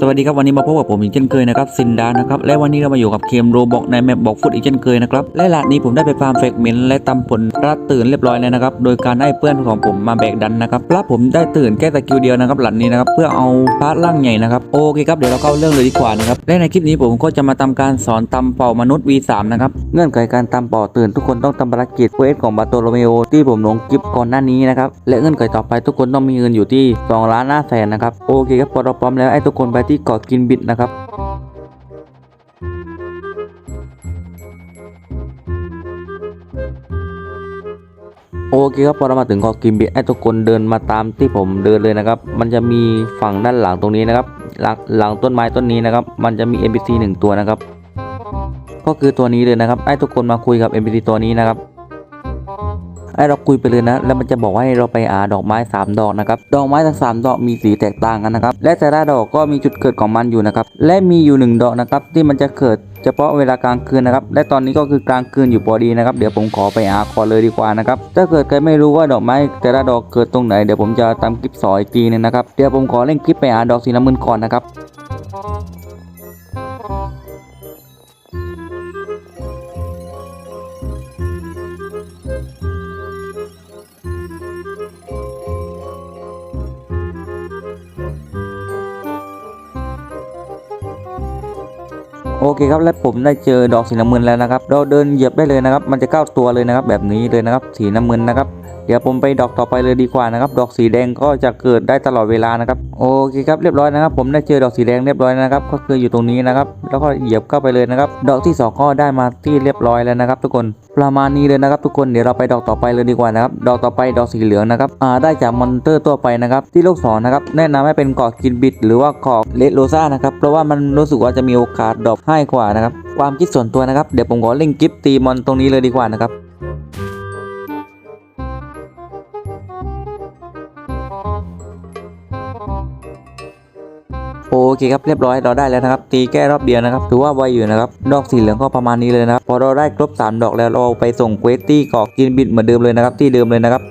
สวัสดีครับวันนี้มาพบกับผมอีกเช่นเคยนะครับซินดานะครับและวันนี้เรามาอยู่กับเกมโรบอกในแมปบอกฟุตอีกเช่นเคยนะครับและหลักนี้ผมได้ไปฟาร์มเฟกเมนและตำผลรัดตื่นเรียบร้อยแล้วนะครับโดยการให้เพื่อนของผมมาแบกดันนะครับพระผมได้ตื่นแค่สกิลเดียวนะครับหลักนี้นะครับเพื่อเอาพระร่างใหญ่นะครับโอเคครับเดี๋ยวเราเข้าเรื่องเลยดีกว่านะครับและในคลิปนี้ผมก็จะมาทำการสอนตำเป่ามนุษย์ V3 นะครับเงื่อนไขการตำเป่าตื่นทุกคนต้องทำภารกิจเวสของบาโตโรเมโอที่ผมลงคลิปก่อนหน้านี้นะครับและเงื่อนไขต่อไปทุกคนต้องมีเงินอยู่ที่2ล้าน5แสนนะครับโอเคครับพอเราพร้อมแล้วให้ทุกคนไปที่เกาะกินบิดนะครับโอเคครับพอเรามาถึงเกาะกิมบิให้ทุกคนเดินมาตามที่ผมเดินเลยนะครับ มันจะมีฝั่งด้านหลังตรงนี้นะครับ หลังหลังต้นไม้ต้นนี้นะครับ มันจะมี NPC หนึ่งตัวนะครับ ก็คือตัวนี้เลยนะครับให้ทุกคนมาคุยกับ NPC ตัวนี้นะครับ ให้เราคุยไปเลยนะ แล้วมันจะบอกว่าให้เราไปหาดอกไม้ 3 ดอกนะครับ ดอกไม้ทั้ง 3 ดอกมีสีแตกต่างกันนะครับ และแต่ละดอกก็มีจุดเกิดของมันอยู่นะครับ และมีอยู่ 1 ดอกนะครับที่มันจะเกิดเฉพาะเวลากลางคืนนะครับ และตอนนี้ก็คือกลางคืนอยู่พอดีนะครับ เดี๋ยวผมขอไปหาก่อนเลยดีกว่านะครับ ถ้าเกิดใครไม่รู้ว่าดอกไม้แต่ละดอกเกิดตรงไหน เดี๋ยวผมจะทำคลิปสอนอีกทีนึงนะครับ เดี๋ยวผมขอเล่นคลิปไปหาดอกสีน้ำเงินก่อนนะครับ โอเคครับและผมได้เจอดอกสีน้ำเงินแล้วนะครับ เราเดินเหยียบได้เลยนะครับ มันจะก้าวตัวเลยนะครับ แบบนี้เลยนะครับสีน้ำเงินนะครับ เดี๋ยวผมไปดอกต่อไปเลยดีกว่านะครับ ดอกสีแดงก็จะเกิดได้ตลอดเวลานะครับโอเคครับเรียบร้อยนะครับ ผมได้เจอดอกสีแดงเรียบร้อยนะครับ ก็คืออยู่ตรงนี้นะครับ แล้วก็เหยียบเข้าไปเลยนะครับ ดอกที่สองก็ได้มาที่เรียบร้อยแล้วนะครับ ทุกคนประมาณนี้เลยนะครับ ทุกคนเดี๋ยวเราไปดอกต่อไปเลยดีกว่านะครับดอกต่อไปดอกสีเหลืองนะครับอ่าได้จากมอนเตอร์ตัวไปนะครับ ที่โลกสองนะครับแนะนำให้เป็นเกาะกินบิด หรือว่าเกาะเลโรซ่านะครับเพราะว่ามันรู้สึกว่าจะมีโอกาสดอปให้กว่านะครับความคิดส่วนตัวนะครับเดี๋ยวผมขอเล่นกิฟตีมอนตรงนี้เลยดีกว่านะครับ โอเคครับเรียบร้อยเราได้แล้วนะครับ ตีแก้รอบเดียวนะครับถือว่าไวอยู่นะครับดอกสีเหลืองก็ประมาณนี้เลยนะครับพอเราได้ครบ 3 ดอกแล้วเราไปส่งเควสตี้เกาะกินบิดเหมือนเดิมเลยนะครับที่เดิมเลยนะครับ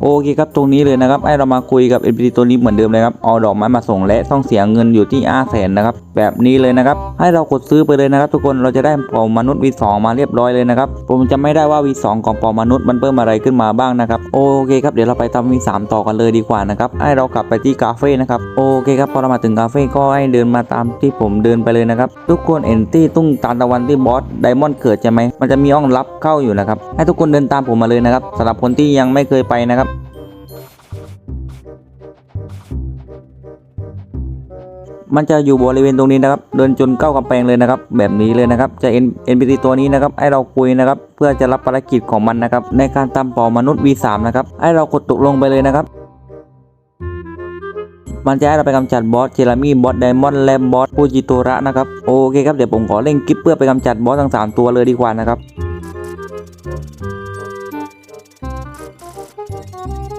โอเคครับตรงนี้เลยนะครับให้เรามาคุยกับ NPC ตัวนี้เหมือนเดิมเลยครับเอาดอกไม้มาส่งและต้องเสียเงินอยู่ที่อาแสนนะครับแบบนี้เลยนะครับให้เรากดซื้อไปเลยนะครับ ทุกคนเราจะได้เป่ามนุษย์ V2 มาเรียบร้อยเลยนะครับผมจะไม่ได้ว่า V2 ของเป่ามนุษย์มันเพิ่มอะไรขึ้นมาบ้างนะครับโอเคครับเดี๋ยวเราไปทำ V3 ต่อกันเลยดีกว่านะครับให้เรากลับไปที่คาเฟ่นะครับโอเคครับพอเรามาถึงคาเฟ่ก็ให้เดินมาตามที่ผมเดินไปเลยนะครับทุกคนเอ็นที่ตุ้งตาตะวันที่บอสไดมอนด์เกิดใช่ไหมมันจะมีห้องลับเข้าอยู่นะครับให้ทุกคนเดินตามผมมาเลยนะครับสำหรับคนที่ยังไม่เคยไปนะครับ มันจะอยู่บริเวณตรงนี้นะครับ เดินจนเข้ากำแพงเลยนะครับ แบบนี้เลยนะครับ จะ NPC ตัวนี้นะครับ ให้เราคุยนะครับ เพื่อจะรับภารกิจของมันนะครับ ในการตามปอมนุษย์ V3 นะครับ ให้เรากดตกลงไปเลยนะครับมันจะให้เราไปกำจัดบอสเจลามี่บอสไดมอนด์และบอสฟูจิโตระนะครับ โอเคครับ เดี๋ยวผมขอเล่นคลิปเพื่อไปกำจัดบอสทั้ง 3 ตัวเลยดีกว่านะครับ โอ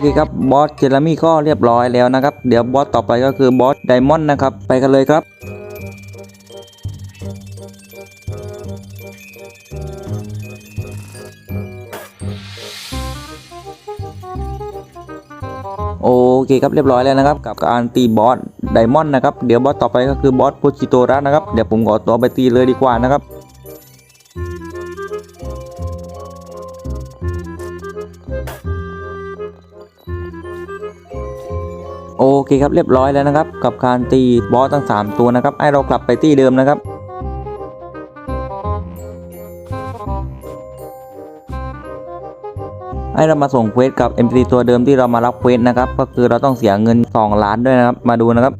เคครับบอสเจอร์มี่ก็เรียบร้อยแล้วนะครับ เดี๋ยวบอสต่อไปก็คือบอสไดมอนด์นะครับ ไปกันเลยครับโอเคครับเรียบร้อยแล้วนะครับ กับการตีบอส ไดมอนด์นะครับ เดี๋ยวบอสต่อไปก็คือบอสโพชิโตระนะครับ เดี๋ยวผมขอตัวไปตีเลยดีกว่านะครับโอเคครับเรียบร้อยแล้วนะครับ กับการตีบอสทั้ง 3 ตัวนะครับ ให้เรากลับไปที่เดิมนะครับ ให้เรามาส่งเควสกับ MC ตัวเดิมที่เรามารับเควสนะครับ ก็คือเราต้องเสียเงิน 2 ล้านด้วยนะครับ มาดูนะครับ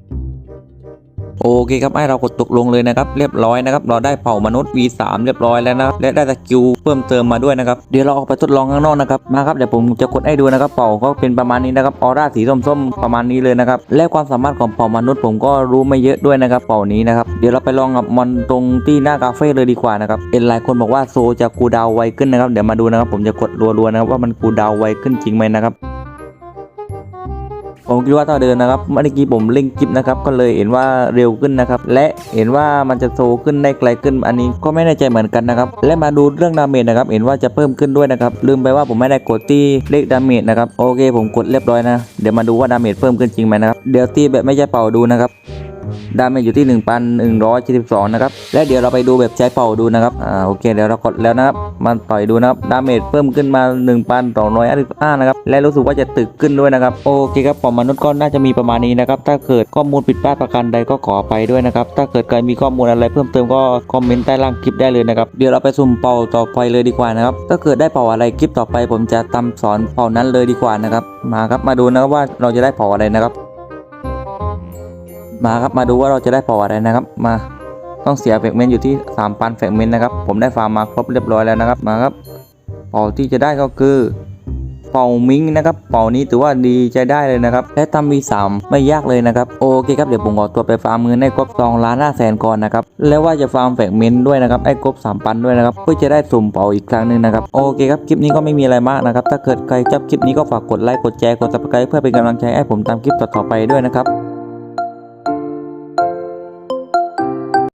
โอเคครับให้เรากดตกลงเลยนะครับเรียบร้อยนะครับเราได้เผ่ามนุษย์ V3 เรียบร้อยแล้วนะครับและได้สกิลเพิ่มเติมมาด้วยนะครับเดี๋ยวเราออกไปทดลองข้างนอกนะครับมาครับเดี๋ยวผมจะกดให้ดูนะครับเผ่าก็เป็นประมาณนี้นะครับออร่าสีส้มๆ ประมาณนี้เลยนะครับและความสามารถของเผ่ามนุษย์ผมก็รู้ไม่เยอะด้วยนะครับเผ่านี้นะครับเดี๋ยวเราไปลองกับมอนตรงที่หน้าคาเฟ่เลยดีกว่านะครับเอ็นหลายคนบอกว่าโซจะกูดาวไวขึ้นนะครับเดี๋ยวมาดูนะครับผมจะกดรัวๆนะครับว่ามันกูดาวไวขึ้นจริงไหมนะครับ ผมคิดว่าถ้าเดินนะครับเมื่อกี้ผมเล่งกิฟนะครับก็เลยเห็นว่าเร็วขึ้นนะครับและเห็นว่ามันจะโซขึ้นได้ไกลขึ้น อันนี้ก็ไม่แน่ใจเหมือนกันนะครับและมาดูเรื่องดาเมจนะครับเห็นว่าจะเพิ่มขึ้นด้วยนะครับลืมไปว่าผมไม่ได้กดที่เลขดาเมจนะครับโอเค ผมกดเรียบร้อยนะ เดี๋ยวมาดูว่าดาเมจเพิ่มขึ้นจริงไหมนะครับเดี๋ยวตีแบบไม่ใช่เป่าดูนะครับ ดาเมจอยู่ที่ 1,172 นะครับ และเดี๋ยวเราไปดูแบบใช้เป่าดูนะครับ อ่า โอเค เดี๋ยวเรากดแล้วนะครับ มาต่อยดูนะครับ ดาเมจเพิ่มขึ้นมา 1,255นะครับ และรู้สึกว่าจะตึกขึ้นด้วยนะครับ โอเคครับปอมมนุษย์ก็น่าจะมีประมาณนี้นะครับ ถ้าเกิดข้อมูลผิดพลาดประการใดก็ขอไปด้วยนะครับ ถ้าเกิดใครมีข้อมูลอะไรเพิ่มเติมก็คอมเมนต์ใต้ล่างคลิปได้เลยนะครับ เดี๋ยวเราไปสุ่มเป่าต่อไปเลยดีกว่านะครับ ถ้าเกิดได้เป่าอะไรคลิปต่อไป ผมจะทำสอนเป่านั้นเลยดีกว่านะครับ มาครับ มาดูนะครับว่าเราจะได้เป่าอะไรนะครับ มาครับมาดูว่าเราจะได้ป่าอะไรนะครับ มาต้องเสียแฟกเมนต์อยู่ที่3,000แฟกเมนต์นะครับ ผมได้ฟาร์มมาครบเรียบร้อยแล้วนะครับมาครับเป่าที่จะได้ก็คือเป่ามิงนะครับ เป่านี้ถือว่าดีใจได้เลยนะครับ และทำวีสามไม่ยากเลยนะครับ โอเคครับ เดี๋ยวผมขอตัวไปฟาร์มเงินให้ครบ2ล้านห้าแสนก่อนนะครับ แล้วว่าจะฟาร์มแฟกเมนต์ด้วยนะครับ ให้ครบ3,000ด้วยนะครับ เพื่อจะได้สุ่มเป่าอีกครั้งหนึ่งนะครับ โอเคครับ คลิปนี้ก็ไม่มีอะไรมากนะครับ ถ้าเกิดใครชอบคลิปนี้ก็ฝากกดไลค์ กดแชร์ กด subscribe เพื่อเป็นกำลังใจให้ผมทำคลิปต่อๆไปด้วยนะครับ